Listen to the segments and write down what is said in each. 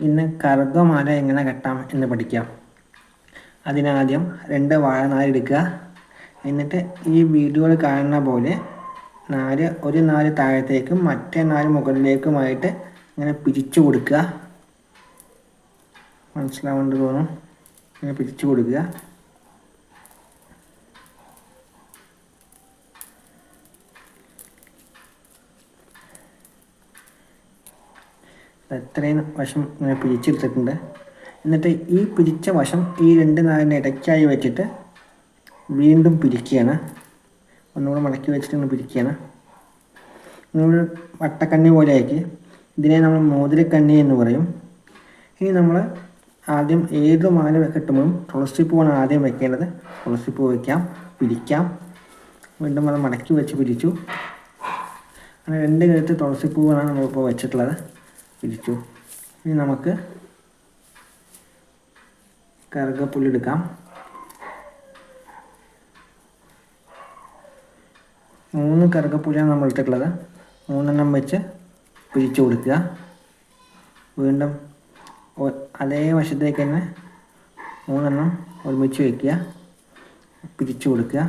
ഇന്ന് കറുകമാല എങ്ങനെ കെട്ടാം എന്ന് പഠിക്കാം. അതിനാദ്യം രണ്ട് വാഴനാര് എടുക്കുക എന്നിട്ട് ഈ വീഡിയോയിൽ കാണുന്ന പോലെ നാല് ഒരു നാല് താഴത്തേക്കും മറ്റേ നാല് മുകളിലേക്കുമായിട്ട് ഇങ്ങനെ പിരിച്ചു കൊടുക്കുക. മനസ്സിലാവേണ്ടത് തോന്നും ഇങ്ങനെ പിരിച്ചു കൊടുക്കുക. എത്രയും വശം ഇങ്ങനെ പിരിച്ചെടുത്തിട്ടുണ്ട്. എന്നിട്ട് ഈ പിരിച്ച വശം ഈ രണ്ട് നാലിന്റെ ഇടയ്ക്കായി വെച്ചിട്ട് വീണ്ടും പിരിക്കുകയാണ്. ഒന്നുകൂടെ മടക്കി വെച്ചിട്ട് പിരിക്കുകയാണ്. ഇങ്ങനെ വട്ടക്കണ്ണി പോലെ ആക്കി. ഇതിനെ നമ്മൾ മോതിരക്കണ്ണി എന്ന് പറയും. ഇനി നമ്മൾ ആദ്യം ഏത് മാല കെട്ടുമ്പോഴും തുളസിപ്പൂവാണ് ആദ്യം വെക്കേണ്ടത്. തുളസിപ്പൂ വയ്ക്കാം പിരിക്കാം. വീണ്ടും അത് മടക്കി വെച്ച് പിരിച്ചു. അങ്ങനെ രണ്ട് കഴുത്ത് തുളസിപ്പൂവാണ് നമ്മളിപ്പോൾ വെച്ചിട്ടുള്ളത്. പിരിച്ചു ഇനി നമുക്ക് കറുകപ്പുള്ളി എടുക്കാം. മൂന്ന് കറുകപ്പുള്ളിയാണ് നമ്മൾ എടുത്തിട്ടുള്ളത് മൂന്നെണ്ണം വെച്ച് പിരിച്ചു കൊടുക്കുക. വീണ്ടും അതേ വശത്തേക്ക് തന്നെ മൂന്നെണ്ണം ഒരുമിച്ച് വയ്ക്കുക പിരിച്ചു കൊടുക്കുക.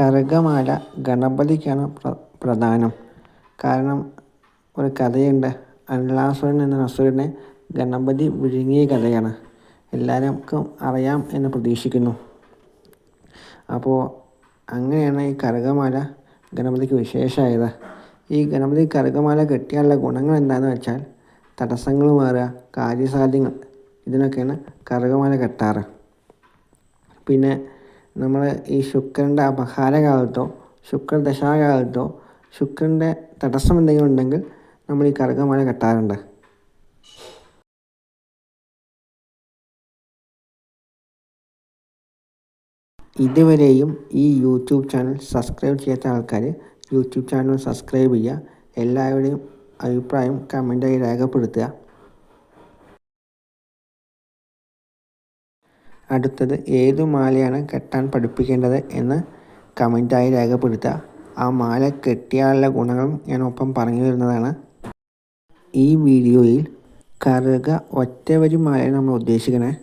കറുകമാല ഗണപതിക്കാണ് പ്രധാനം. കാരണം ഒരു കഥയുണ്ട്. അനിലാസുരൻ എന്ന അസുരനെ ഗണപതി വിഴുങ്ങിയ കഥയാണ്. എല്ലാവർക്കും അറിയാം എന്ന് പ്രതീക്ഷിക്കുന്നു. അപ്പോൾ അങ്ങനെയാണ് ഈ കറുകമാല ഗണപതിക്ക് വിശേഷമായത്. ഈ ഗണപതി കറുകമാല കെട്ടിയാലുള്ള ഗുണങ്ങൾ എന്താണെന്ന് വെച്ചാൽ തടസ്സങ്ങൾ മാറുക കാര്യസാധ്യങ്ങൾ. ഇതിനൊക്കെയാണ് കറുകമാല കെട്ടാറ്. പിന്നെ നമ്മൾ ഈ ശുക്രന്റെ അപഹാരകാലത്തോ ശുക്രദശാകാലത്തോ ശുക്രന്റെ തടസ്സം എന്തെങ്കിലും ഉണ്ടെങ്കിൽ നമ്മൾ ഈ കറുകമാല കെട്ടാറുണ്ട്. ഇതുവരെയും ഈ യൂട്യൂബ് ചാനൽ സബ്സ്ക്രൈബ് ചെയ്യാത്ത ആൾക്കാർ യൂട്യൂബ് ചാനൽ സബ്സ്ക്രൈബ് ചെയ്യുക. എല്ലാവരുടെയും അഭിപ്രായം കമന്റായി രേഖപ്പെടുത്തുക. അടുത്തത് ഏതു മാലയാണ് കെട്ടാൻ പഠിപ്പിക്കേണ്ടത് എന്ന് കമന്റായി രേഖപ്പെടുത്തുക. ആ മാല കെട്ടിയാലുള്ള ഗുണങ്ങളും ഞാൻ ഒപ്പം പറഞ്ഞു തരുന്നതാണ്. ഈ വീഡിയോയിൽ കറുക ഒറ്റവരി മാലയാണ് നമ്മൾ ഉദ്ദേശിക്കണേ.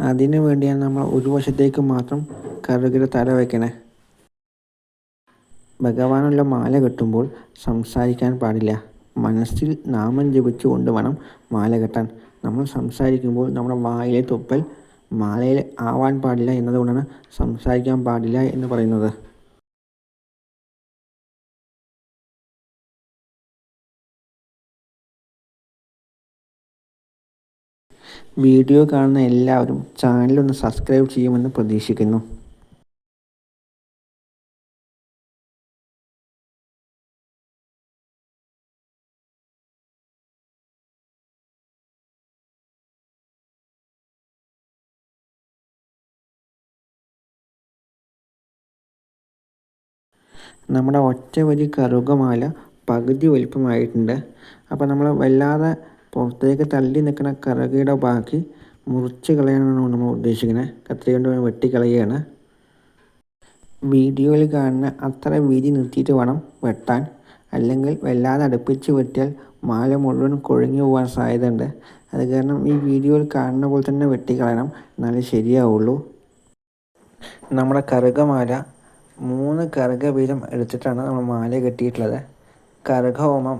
അതിനു വേണ്ടിയാണ് നമ്മൾ ഒരു വശത്തേക്ക് മാത്രം കറുകയുടെ തല വയ്ക്കണേ. ഭഗവാനുള്ള മാല കെട്ടുമ്പോൾ സംസാരിക്കാൻ പാടില്ല. മനസ്സിൽ നാമം ജപിച്ചുകൊണ്ട് വേണം മാല കെട്ടാൻ. നമ്മൾ സംസാരിക്കുമ്പോൾ നമ്മുടെ വായിലെ തുപ്പൽ മാലയിൽ ആവാൻ പാടില്ല എന്നതുകൊണ്ടാണ് സംസാരിക്കാൻ പാടില്ല എന്ന് പറയുന്നത്. വീഡിയോ കാണുന്ന എല്ലാവരും ചാനലൊന്ന് സബ്സ്ക്രൈബ് ചെയ്യുമെന്ന് പ്രതീക്ഷിക്കുന്നു. നമ്മുടെ ഒറ്റ വലി കറുകമാല പകുതി വലിപ്പമായിട്ടുണ്ട്. അപ്പോൾ നമ്മൾ വല്ലാതെ പുറത്തേക്ക് തള്ളി നിൽക്കുന്ന കറുകയുടെ ബാക്കി മുറിച്ച് കളയാനാണ് നമ്മൾ ഉദ്ദേശിക്കുന്നത് കത്തിരി കൊണ്ട് വെട്ടിക്കളയുകയാണ് വീഡിയോയിൽ കാണുന്ന അത്ര വീതി നിർത്തിയിട്ട് വേണം വെട്ടാൻ. അല്ലെങ്കിൽ വല്ലാതെ അടുപ്പിച്ച് വെട്ടിയാൽ മാല മുഴുവൻ കൊഴിഞ്ഞു പോകാൻ സാധ്യതയുണ്ട്. അത് കാരണം ഈ വീഡിയോയിൽ കാണുന്ന പോലെ തന്നെ വെട്ടിക്കളയണം. എന്നാലേ ശരിയാവുള്ളൂ. നമ്മുടെ കറുകമാല മൂന്ന് കർഗബീജം എടുത്തിട്ടാണ് നമ്മൾ മാല കെട്ടിയിട്ടുള്ളത്.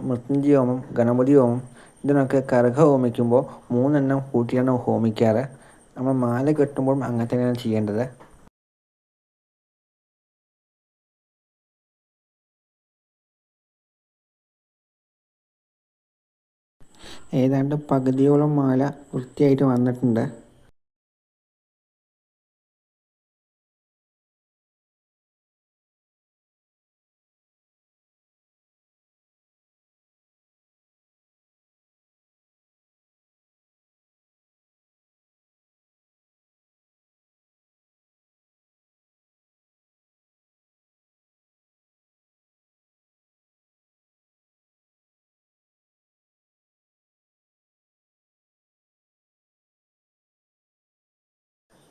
മൃത്യുഞ്ജയ ഹോമം ഗണപതി ഹോമം ഇതിനൊക്കെ കർഗ ഹോമിക്കുമ്പോൾ മൂന്നെണ്ണം കൂട്ടിയാണ് ഹോമിക്കാറ്. നമ്മൾ മാല കെട്ടുമ്പോഴും അങ്ങനെ തന്നെയാണ് ചെയ്യേണ്ടത്. ഏതാണ്ട് പകുതിയോളം മാല വൃത്തിയായിട്ട് വന്നിട്ടുണ്ട്.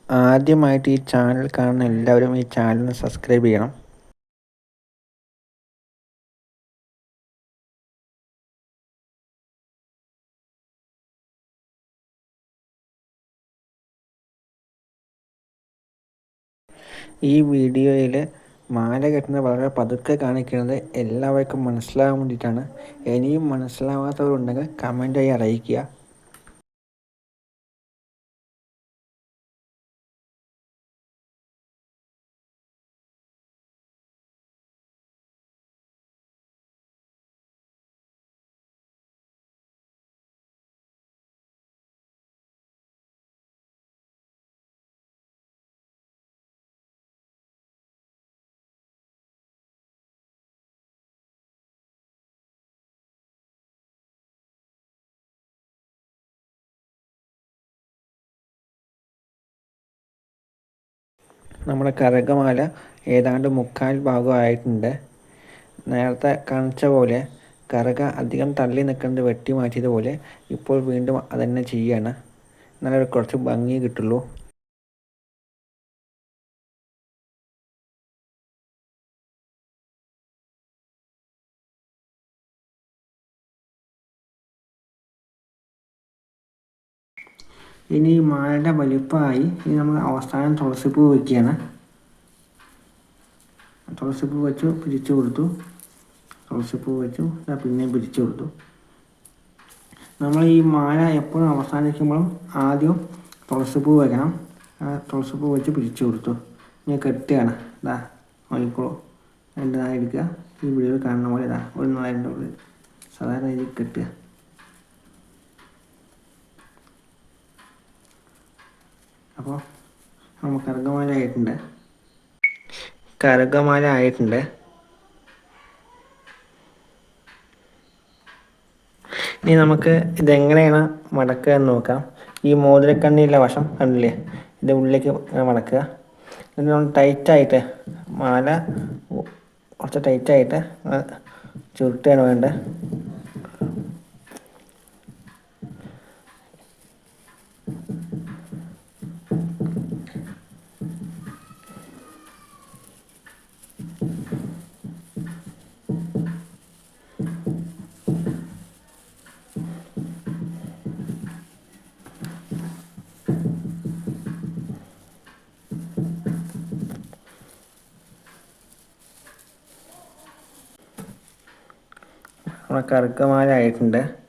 ആദ്യമായിട്ട് ഈ ചാനൽ കാണുന്ന എല്ലാവരും ഈ ചാനലിന് സബ്സ്ക്രൈബ് ചെയ്യണം. ഈ വീഡിയോയിൽ മാല കെട്ടുന്നത് വളരെ പതുക്കെ കാണിക്കുന്നത് എല്ലാവർക്കും മനസ്സിലാകാൻ വേണ്ടിയിട്ടാണ്. ഇനിയും മനസ്സിലാവാത്തവരുണ്ടെങ്കിൽ കമന്റായി അറിയിക്കുക. നമ്മുടെ കരകമാല ഏതാണ്ട് മുക്കാൽ ഭാഗമായിട്ടുണ്ട്. നേരത്തെ കാണിച്ച പോലെ കറുക അധികം തള്ളി നിൽക്കുന്നത് വെട്ടി മാറ്റിയതുപോലെ ഇപ്പോൾ വീണ്ടും അതന്നെ ചെയ്യാണ്. എന്നാലേ കുറച്ച് ഭംഗി കിട്ടുള്ളൂ. ഇനി ഈ മാലയുടെ വലിപ്പമായി ഇനി നമ്മൾ അവസാനം തുളസിപ്പൂ വയ്ക്കുകയാണ് തുളസിപ്പൂ വെച്ചു പിരിച്ചു കൊടുത്തു. തുളസിപ്പൂ വെച്ചു പിന്നെയും പിരിച്ചു കൊടുത്തു. നമ്മൾ ഈ മാല എപ്പോഴും അവസാനിക്കുമ്പോഴും ആദ്യം തുളസിപ്പൂ വയ്ക്കണം തുളസിപ്പൂ വെച്ച് പിരിച്ചു കൊടുത്തു. ഇനി കെട്ടുകയാണ്. ഇതാ നോക്കിക്കോളൂ. രണ്ട് നാളെ എടുക്കുക. ഈ വീഡിയോയിൽ കാണുന്ന പോലെ ഇതാ ഒരു നാളെ രണ്ടു സാധാരണ രീതിയിൽ കെട്ടുക. അപ്പോൾ നമ്മൾ കറുകമാല ആയിട്ടുണ്ട് ആയിട്ടുണ്ട് ഇനി നമുക്ക് ഇതെങ്ങനെയാണ് മടക്കുക എന്ന് നോക്കാം. ഈ മോതിരക്കണ്ണിയിലെ വശം കണ്ടില്ലേ? ഇത് ഉള്ളിലേക്ക് മടക്കുക. എന്നിട്ട് നമ്മൾ ടൈറ്റായിട്ട് മാല കുറച്ച് ടൈറ്റായിട്ട് ചുരുട്ടുകയാണ് വേണ്ടത്. ആയിട്ടുണ്ട്